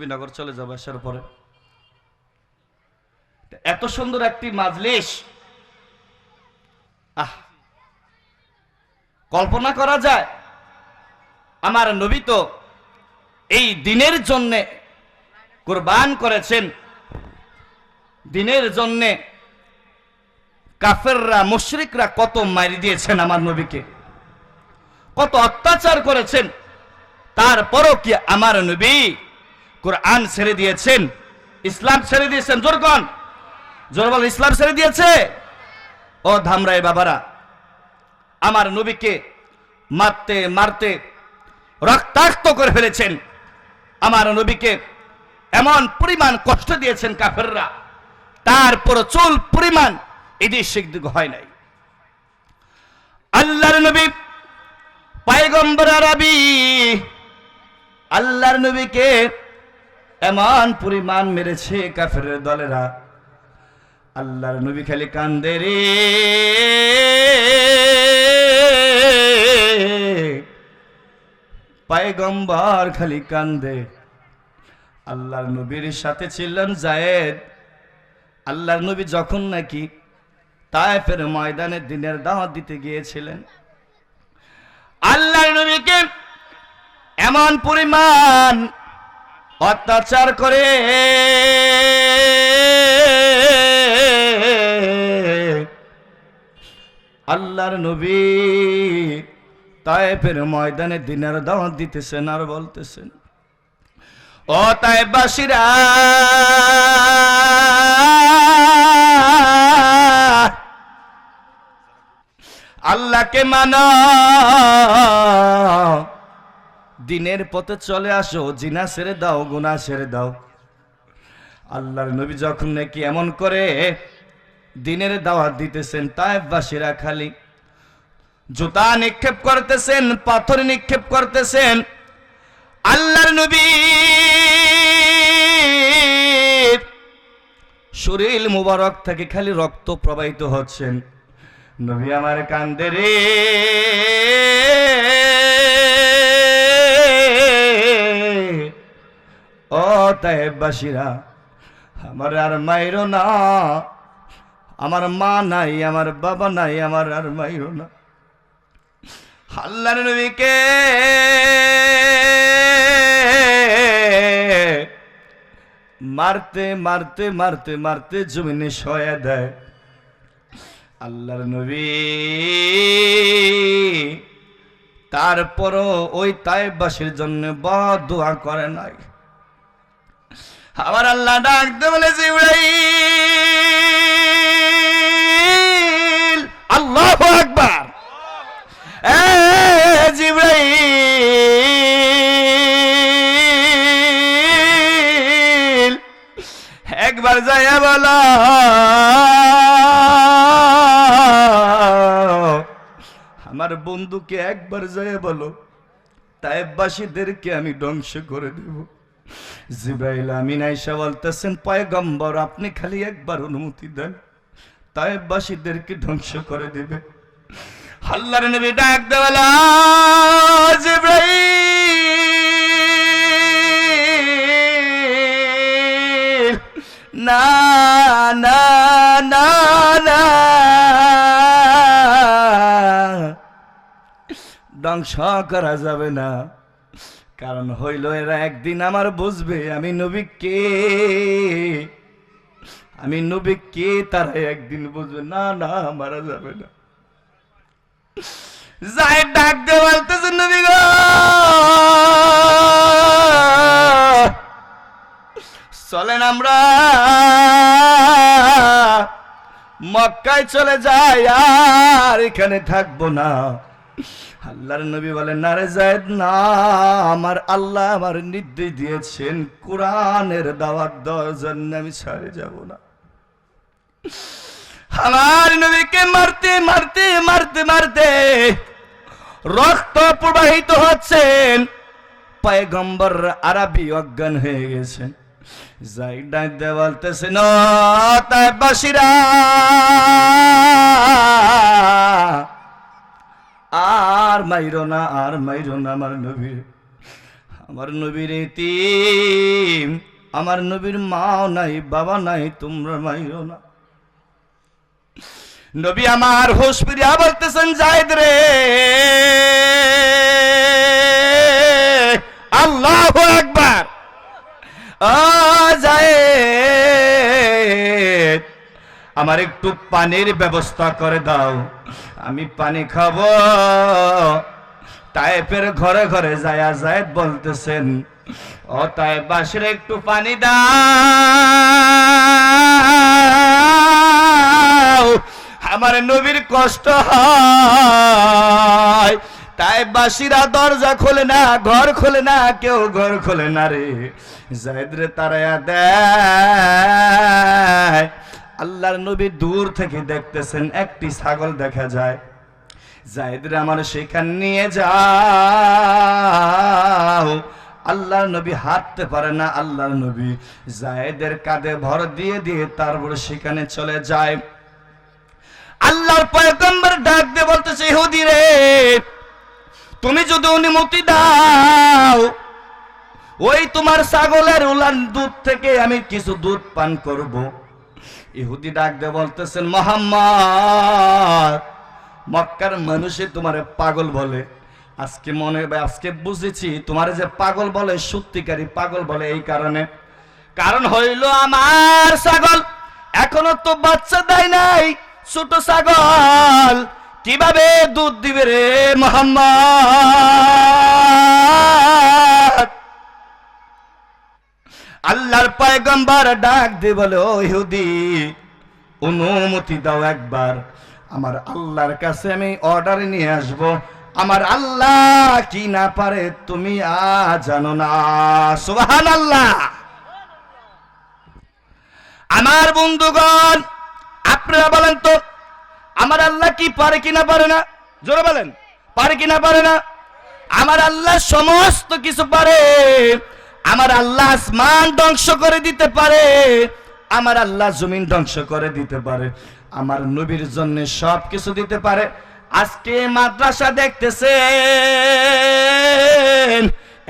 নবীনগর চলে যাব আসার পরে। এত সুন্দর একটি মাজলিস। আহ, কল্পনা করা যায়, আমার নবী তো এই দিনের জন্যে কোরবান করেছেন। দিনের জন্যে কাফেররা, মুশরিকরা কত মারি দিয়েছেন আমার নবীকে। কত অত্যাচার করেছেন। তারপরও কি আমার নবী কোরআন ছেড়ে দিয়েছেন। ইসলাম ছেড়ে দিয়েছেন। জোরগণ জোর বল, ইসলাম ছেড়ে দিয়েছে? ও ধামরাই বাবারা, আমার নবীকে মারতে মারতে রক্তাক্ত করে ফেলেছেন। আমার নবীকে এমন পরিমাণ কষ্ট দিয়েছেন কাফেররা, তারপর চুল পরিমাণ এদিক সেদিক হয় নাই। আল্লাহর নবী, পায়গম্বর আরবি, আল্লাহর নবীকে এমন পরিমাণ মেরেছে কাফের দলেরা। আল্লাহর নবী খালি কান্দে রে। পায়গম্বর খালি কান্দে। আল্লাহর নবীর সাথে ছিলেন জায়েদ। আল্লাহর নবী যখন নাকি তায়েফের ময়দানে দিনের দাওয়াত দিতে গিয়েছিলেন। আল্লাহর নবীকে এমন পরিমাণ অত্যাচার করে। আল্লাহর নবী তায়েফের ময়দানে দিনের দাওয়াত দিতেছেন আর বলতেছেন, ও তাইবাসীরা আল্লাহকে মানো। দিনের পথে চলে আসো, জিনা ছেড়ে দাও গুনা ছেড়ে দাও। আল্লাহর নবী যখন নাকি এমন করে দিনের দাওয়াত দিতেছেন তাইবাসীরা খালি জুতা নিক্ষেপ করতেছেন, পাথর নিক্ষেপ করতেছেন, আল্লাহর নবী শরীর মুবারক থেকে খালি রক্ত প্রবাহিত হচ্ছেন। নবী আমার কান্দে রে। ও তাহেবাসীরা আমার আর মাইরো না। আমার মা নাই, আমার বাবা নাই, আমার আর মাইরো না। আল্লাহর নবীকে মারতে মারতে মারতে মারতে জমিনে শয়া দেয়। আল্লাহর নবী তারপরও ওই তাইবাসীর জন্য বড় দোয়া করে নাই। আবার আল্লাহ ডাকতে বলেছে ইব্রাহিম আল্লাহ আকবার। জিব্রাইল। একবার যাইয়া বলা। আমার বন্ধুকে একবার যাইয়া বলো তাইবাসীদেরকে আমি ধ্বংস করে দেব। জিব্রাইল আমিন পয়গম্বর, আপনি খালি একবার অনুমতি দেন তাইবাসীদেরকে ধ্বংস করে দেবে। আল্লাহর নবী ডাক দেওয়ালা জিব্রাইল না না না না। ধ্বংস করা যাবে না। কারণ হইল এরা একদিন আমার বুঝবে, আমি নবী কে? আমি নবী কে? তারা একদিন বুঝবে, না না, মারা যাবে না। যাই ডাক দে বলতেছে, নবী গো! চলেন আমরা। মক্কায় চলে যাই, আর এখানে থাকব না। আল্লাহর নবী বলেন না রে না, আমার আল্লাহ আমার নির্দেশ দিয়েছেন, কোরআনের দাওয়াত দেওয়ার জন্য আমি ছাড়ে যাব না। আমার নবীকে মারতে মারতে মারতে মারতে রক্ত প্রবাহিত হচ্ছেন পয়গম্বর আরবি অজ্ঞান হয়ে গেছেন যাই ডাক দে বলতেছেন "ও তাইবাসীরা আর মাইরো না, আর মাইরো না আমার নবী আমার নবীর এতিম, আমার নবীর মাও নাই, বাবা নাই, তোমরা মাইও না। নবী আমার হোশ ফিরিয়া বলতেছেন, জায়দ রে, আল্লাহ একবার জায়েদ। আমার একটু পানির ব্যবস্থা করে দাও। আমি পানি খাব। তাইফের ঘরে ঘরে যায় জায়েদ বলতেছেন, ও তাই বাসরে একটু পানি দাও। আমার নবীর কষ্ট হয়। তাই বাসিরা দরজা খোলে না, ঘর খোলে না, কেউ ঘর খোলে না রে। জায়দ রে তারায়া দেয়। আল্লাহর নবী দূর থেকে দেখতেছেন, একটি ছাগল দেখা যায়। জায়দরে আমার সেখানে নিয়ে যাও। আল্লাহর নবী হাঁটতে পারে না, আল্লাহর নবী জায়েদের কাঁধে ভর দিয়ে দিয়ে তারপরে সেখানে চলে যায়। আল্লাহর পয়গম্বর ডাক দিয়ে বলতেছে, ইহুদি রে, তুমি যদি অনুমতি দাও, ওই তোমার ছাগলের উলান দুধ থেকে আমি কিছু দুধ পান করব। ইহুদি ডাক দিয়ে বলতেছেন, মোহাম্মদ, মক্কার মানুষে তোমার পাগল বলে। আজকে মনে আজকে বুঝেছি, তোমার যে পাগল বলে সত্যিকারী পাগল বলে এই কারণে। কারণ হইল আমার ছাগল, এখনও তো বাচ্চা দেয় নাই, ছোট ছাগল। কীভাবে দুধ দিবে রে মোহাম্মদ? আল্লাহর পয়গম্বর ডাক দিয়ে বলে, ও ইহুদি, অনুমতি দাও একবার। আমার আল্লাহর কাছে আমি অর্ডার নিয়ে আসব। আমার আল্লাহ কি না পারে তুমি আ জানো না। সুবহান আল্লাহ আমার বন্ধুগণ, আপনারা বলেন তো, আমার আল্লাহ কি পারে কি না পারে না? জোরে বলেন, পারে কি না পারে না? আমার আল্লাহ সমস্ত কিছু পারে। আমার আল্লাহ আসমান ধ্বংস করে দিতে পারে, আমার আল্লাহ জমিন ধ্বংস করে দিতে পারে, আমার নবীর জন্য সব কিছু দিতে পারে। আজকে মাদ্রাসা দেখতেছে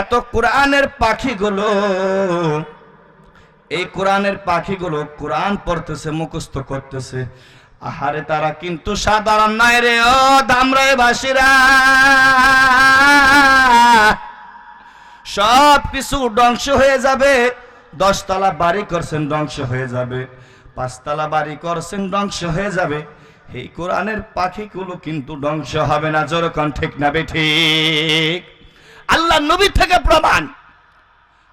এত কোরআনের পাখিগুলো, এই কোরআনের পাখিগুলো কোরআন পড়তেছে, মুখস্থ করতেছে। আহারে তারা কিন্তু সাধারণ নয় রে, ও দামরাই বাসীরা সব কিছু ধ্বংস হয়ে যাবে। দশতলা বাড়ি করছেন, ধ্বংস হয়ে যাবে। পাঁচতলা বাড়ি করছেন, ধ্বংস হয়ে যাবে। এই কোরআনের পাখিগুলো কিন্তু ধ্বংস হবে না। যেরকম ঠিক না ঠিক? আল্লাহ নবী থেকে প্রমাণ।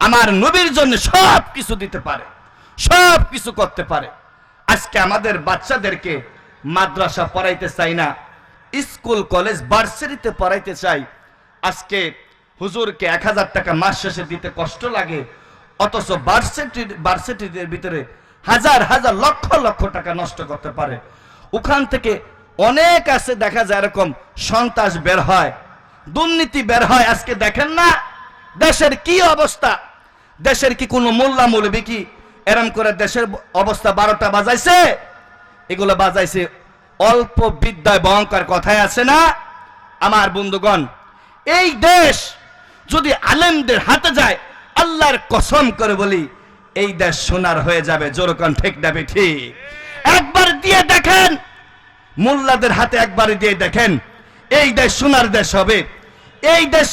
আমার নবীর জন্য সব কিছু দিতে পারে সব কিছু করতে পারে। আজকে আমাদের বাচ্চাদেরকে মাদ্রাসা পড়াইতে চাই না, স্কুল, কলেজ বার্সারিতে পড়াইতে চাই। আজকে হুজুরকে এক হাজার টাকা মাস শেষে দিতে কষ্ট লাগে, অথচ ভার্সিটি ভার্সিটিদের ভিতরে হাজার হাজার লক্ষ লক্ষ টাকা নষ্ট করতে পারে। ওখান থেকে অনেক আছে, দেখা যায় এরকম সন্ত্রাস বের হয়, দুর্নীতি বের হয়, আজকে দেখেন না, দেশের কি অবস্থা? দেশের কি কোনো মোল্লা মৌলবি কি এরম করে দেশের অবস্থা বারোটা বাজাইছে, এগুলো বাজাইছে অল্প বিদ্যায়, ভয়ঙ্কর কথায় আছে না? আমার বন্ধুগণ, এই দেশ যদি আলেমদের হাতে যায়, আল্লাহর কসম করে বলি, এই দেশ সোনার হয়ে যাবে জোরকন ঠিক যাবে ঠিক। একবার দিয়ে দেখেন, মোল্লাদের হাতে একবার দিয়ে দেখেন, এই দেশ সোনার দেশ হবে, এই দেশ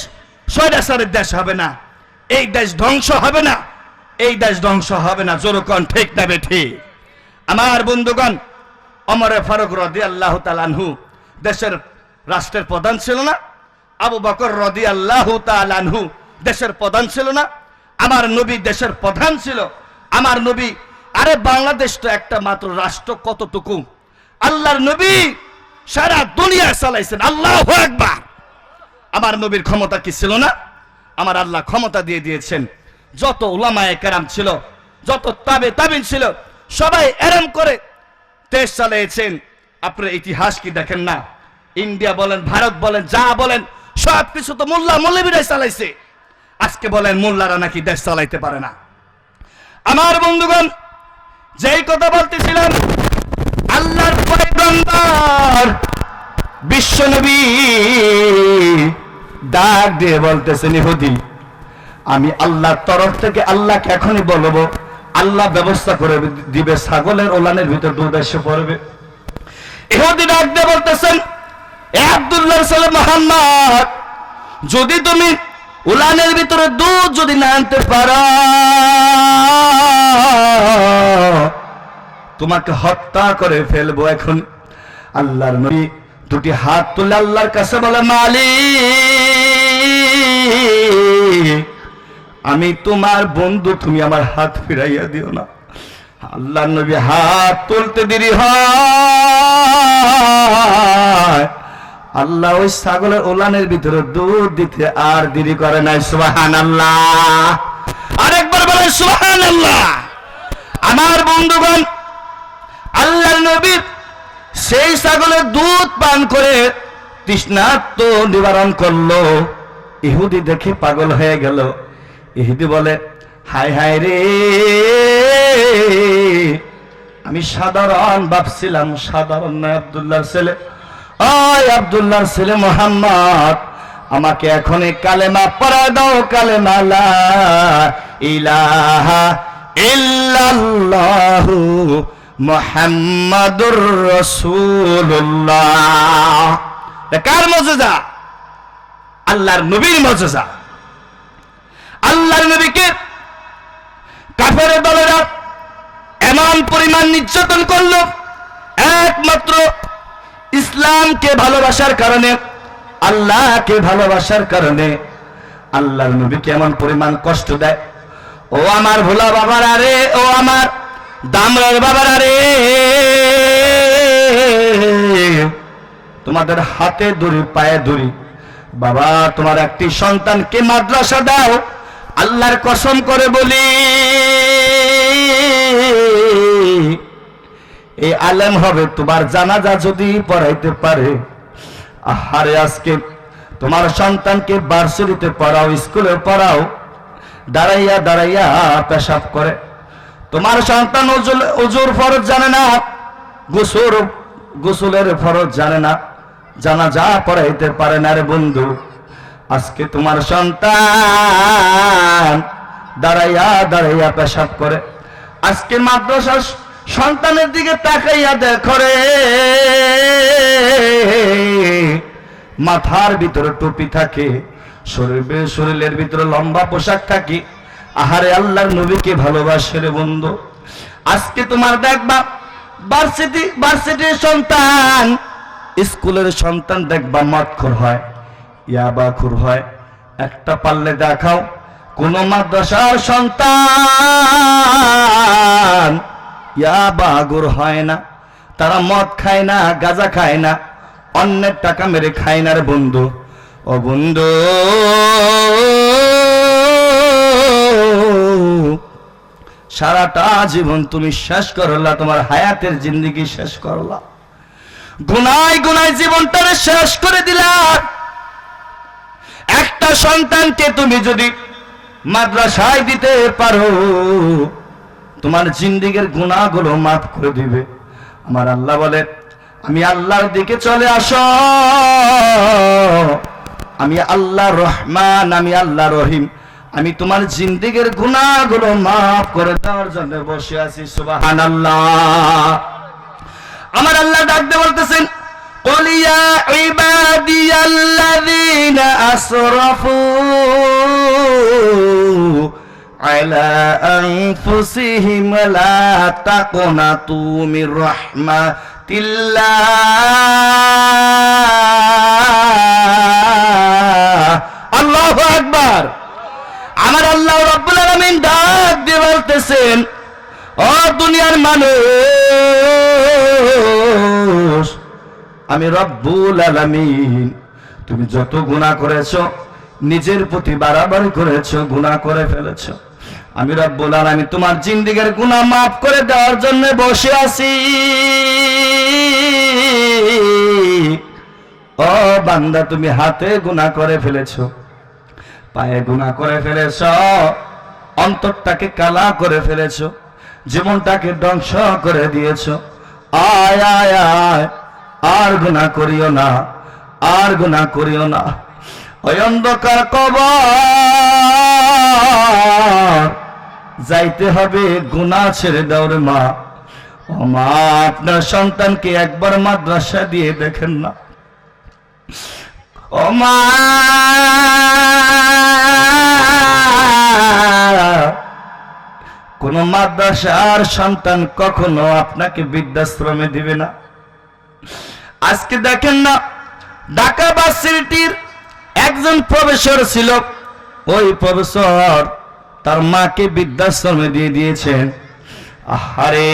সৈরাসারের দেশ হবে না, এই দেশ ধ্বংস হবে না, এই দেশ ধ্বংস হবে না জোরকন ঠিক নেবে ঠিক। আমার বন্ধুগণ, অমরে ফারুক রদি আল্লাহ তালানহু দেশের রাষ্ট্রের প্রধান ছিল না? আবু বকর রদি আল্লাহ তালানহু দেশের প্রধান ছিল না, আমার নবী দেশের প্রধান ছিল। আমার নবী, আরে বাংলাদেশ তো একটা মাত্র রাষ্ট্র কতটুকু? আল্লাহর নবী সারা দুনিয়া চালাইছেন, আল্লাহ একবার আমার নবীর ক্ষমতা কি ছিল না? আমার আল্লাহ ক্ষমতা দিয়ে দিয়েছেন। যত উলামায়ে কেরাম ছিল, যত তাবে তাবিন ছিল, সবাই এরম করে দেশ চালিয়েছেন। আপনার ইতিহাস কি দেখেন না? ইন্ডিয়া বলেন, ভারত বলেন, যা বলেন সব কিছু তো মোল্লা মৌলবীরাই চালাইছে। আজকে বলেন মোল্লারা নাকি দেশ চালাইতে পারে না। আমার বন্ধুগণ, যেই কথা বলতেছিলাম, আল্লাহর পয়গম্বর বিশ্বনবী ডাক দিয়ে বলতেছেন ইহুদি আমি আল্লাহর তরফ থেকে আল্লাহকে এখনই বলব, আল্লাহ ব্যবস্থা করে দিবে, ছাগলের ওলানের ভিতর এসে পড়বে। ইহুদি ডাক দিয়ে বলতেছেন সালে মোহাম্মদ, যদি তুমি উলানের ভিতরে দুধ যদি না আনতে পারো, তোমাকে হত্যা করে ফেলব এখন। আল্লাহর নবী দুটি হাত তুলে আল্লাহর কাছে বলে, মালিক, আমি তোমার বন্ধু, তুমি আমার হাত ফিরাইয়া দিও না। আল্লাহ নবী হাত তুলতে দেরি হয়। আল্লাহ ওই ছাগলের ওলানের ভিতরে দুধ দিতে আর দেরি করে নাই সুবাহান আল্লাহ আরেকবার বলে সুবাহান আল্লাহ আমার বন্ধুগণ আল্লাহ নবী সেই ছাগলের দুধ পান করে তৃষ্ণার্ত নিবারণ করল। ইহুদি দেখে পাগল হয়ে গেল। ইহুদি বলে হাই হাই রে। আমি সাধারণ ভাবছিলাম সাধারণ নয় আব্দুল্লাহর ছেলে। ওই আব্দুল্লাহর ছেলে মোহাম্মদ, আমাকে এখন এই কালেমা পড়া দাও, কালেমা ইলাহা ইল্লাল্লাহু মুহাম্মাদুর রাসূলুল্লাহ। কার মজেজা আল্লাহর নবীর মজেজা আল্লাহর নবীকে কাফের দলেরা এমন পরিমাণ নির্যাতন করল, একমাত্র ইসলামকে ভালোবাসার কারণে, আল্লাহকে ভালোবাসার কারণে আল্লাহর নবীকে এমন পরিমাণ কষ্ট দেয়। ও আমার ভোলা বাবার আরে ও আমার দামরার বাবার আরে তোমাদের হাতে দড়ি, পায়ে দড়ি। বাবা, তোমার একটি সন্তানকে মাদ্রাসা দাও, আল্লাহর কসম করে বলি। এই আলেম হবে, তোমার জানাজা যদি পড়াইতে পারে। আহারে, আজকে তোমার সন্তানকে বার্সিটিতে পড়াও, স্কুলে পড়াও, দাঁড়াইয়া দাঁড়াইয়া পেশাব করে। তোমার সন্তান উজুর ফরজ জানে না গোসুর গোসলের ফরজ জানে না জানা যা পড়াইতে পারে না রে বন্ধু। আজকে তোমার সন্তান দাঁড়াইয়া দাঁড়াইয়া পেশাব করে। আজকে মাদ্রাসা সন্তানের দিকে তাকাইয়া দেখো রে। মাথার ভিতরে টুপি থাকে, শরীরে শরীরের ভিতরে লম্বা পোশাক থাকে। আহারে আল্লাহর নবীকে ভালোবাসে রে বন্ধু। আজকে তোমার দেখবা ভার্সিটি ভার্সিটির সন্তান, স্কুলের সন্তান দেখবা মতখর হয়, ইয়াবাখুর হয়। একটা পারলে দেখাও, কোন মাদ্রাসার সন্তান ইয়াবাগুর হয় না, তারা মদ খায় না, গাজা খায় না, অন্যের টাকা মেরে খায় না রে বন্ধু। ও বন্ধু, সারাটা জীবন তুমি শেষ করলা, তোমার হায়াতের জিন্দগি শেষ করলা। গুনায় গুনায় জীবনটারে শেষ করে দিলা। একটা সন্তানকে তুমি যদি মাদ্রাসায় দিতে পারো তোমার জিন্দিগের গুণাগুলো মাফ করে দিবে। আমার আল্লাহ বলে, আমি আল্লাহর দিকে চলে আস। আমি আল্লাহ রহমান, আমি আল্লাহ রহিম। আমি তোমার জিন্দিগের গুণাগুলো মাফ করে দেওয়ার জন্য বসে আছি সুবাহান আল্লাহ আমার আল্লাহ ডাকতে বলতেছেন কলিয়া ইবাদিয়াল্লাযীনা على أنفسهم لا تقنطوا من رحمة الله الله أكبر আমার আল্লাহ রব্বুল আলামিন ডাক দিয়ে বলতেছেন ও দুনিয়ার মানুষ আমি রব্বুল আলামিন তুমি যত গুনাহ করেছো নিজের প্রতি বাড়াবাড়ি করেছো গুনাহ করে ফেলেছো আমি রব্বুল আমি তোমার জিন্দিগির গুনাহ মাফ করে দেওয়ার জন্য বসে আছি। ও বান্দা, তুমি হাতে গুনাহ করে ফেলেছো। পায়ে গুনাহ করে ফেলেছ। অন্তরটাকে কালা করে ফেলেছ। জীবনটাকে ধ্বংস করে দিয়েছ। আয় আয় আয়, আর গুনাহ করিও না, আর গুনাহ করিও না। অন্ধকার কবর যাইতে হবে গুনা ছেড়ে দাও রে মা। ও মা আপনার সন্তানকে একবার মাদ্রাসা দিয়ে দেখেন না। ও মা কোন মাদ্রাসার সন্তান কখনো আপনাকে বৃদ্ধাশ্রমে দিবে না। আজকে দেখেন না, ঢাকা ভার্সিটির একজন প্রফেসর ছিল। ওই প্রফেসর তার মাকে বৃদ্ধাশ্রমে দিয়ে দিয়েছেন। আহারে,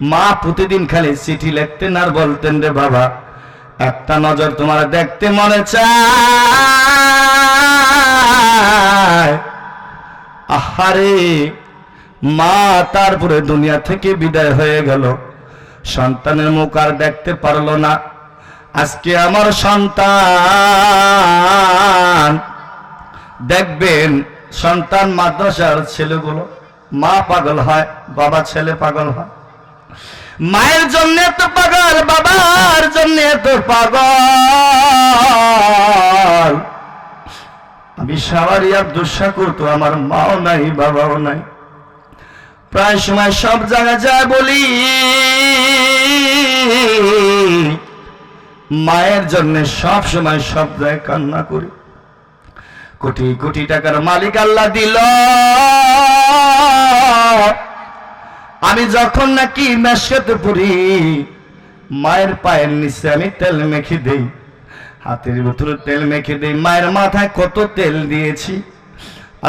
মা প্রতিদিন খালি চিঠি লিখতেন আর বলতেন, রে বাবা, একটা নজর তোমার দেখতে মনে চায়। আহারে, মা তারপরে দুনিয়া থেকে বিদায় হয়ে গেল। সন্তানের মুখ আর দেখতে পারল না। আজকে আমার সন্তান দেখবেন সন্তান মাদ্রাসার ছেলেগুলো মা পাগল হয়, বাবা ছেলে পাগল হয়। মায়ের জন্য তো পাগল, বাবার জন্য তো পাগল। আমি সাবারি আব্দুল শাকুর তো আমার মাও নাই, বাবাও নাই। প্রায় সময় সব জায়গায় যায় বলি, মায়ের জন্য সব সময় সব জায়গায় কান্না করি। কোটি কোটি টাকার মালিক আল্লাহ দিল। আমি যখন নাকি মেশকাতে পড়ি মায়ের পায়ের নিচে আমি তেল মেখে দেই, হাতের ভিতরে তেল মেখে দেই, মায়ের মাথায় কত তেল দিয়েছি।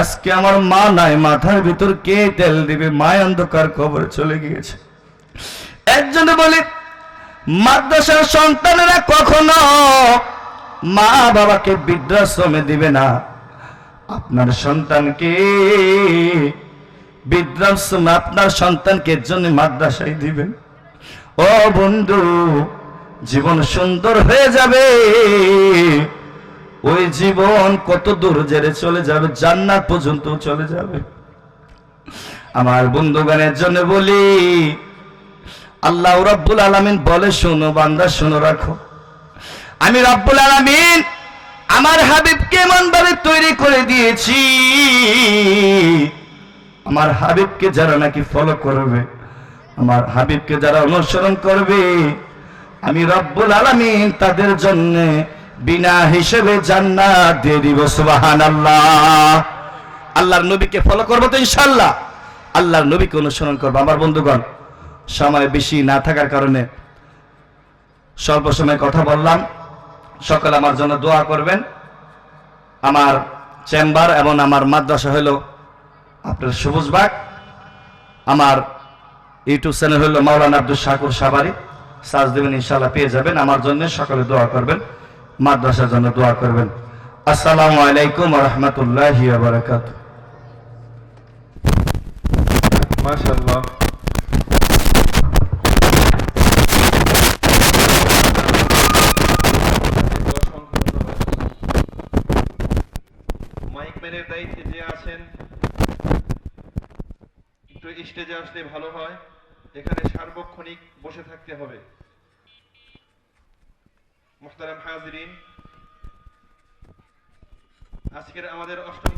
আজকে আমার মা নাই, মাথার ভিতর কে তেল দিবে মায় অন্ধকার খবর চলে গিয়েছে। একজনে বলে, মাদ্রাসার সন্তানেরা কখনো মা বাবাকে বৃদ্ধাশ্রমে দিবে না। আপনার সন্তানকে বৃদ্ধাশ্রমে আপনার সন্তানকে জন্য মাদ্রাসায় দিবেন। ও বন্ধু, জীবন সুন্দর হয়ে যাবে। ওই জীবন কত দূর জেরে চলে যাবে, জান্নাত পর্যন্ত চলে যাবে। আমার বন্ধুগানের জন্য বলি, আল্লাহ রব্বুল আলামিন বলে, শোনো বান্দা, শোনো রাখো। আমি রব্বুল আলামিন আমার হাবিবকে এমন ভাবে তৈরি করে দিয়েছি? আমার হাবিবকে যারা নাকি ফলো করবে, আমার হাবিবকে যারা অনুসরণ করবে, আমি রব্বুল আলামিন তাদের জন্য বিনা হিসেবে জান্নাত দিয়ে দিব, সুবহানাল্লাহ। আল্লাহর নবীকে ফলো করব তো ইনশাআল্লাহ। আল্লাহর নবীকে অনুসরণ করব। আমার বন্ধুগণ, সময় বেশি না থাকার কারণে স্বল্প সময় কথা বললাম। সকলে আমার জন্য দোয়া করবেন। আমার চেম্বার এবং আমার মাদ্রাসা হলো আপনার সবুজবাগ আমার ইউটিউব চ্যানেল হলো মাওলানা আব্দুল শাকুর সাবারি। সার্চ দেবেন ইনশাল্লাহ পেয়ে যাবেন। আমার জন্য সকলে দোয়া করবেন, মাদ্রাসার জন্য দোয়া করবেন। আসসালামু আলাইকুম রহমতুল্লাহ বারাকাত মাশাআল্লাহ। স্টেজে আসলে ভালো হয় এখানে সার্বক্ষণিক বসে থাকতে হবে। মোহতারাম হাজরিন আজকের আমাদের অষ্টম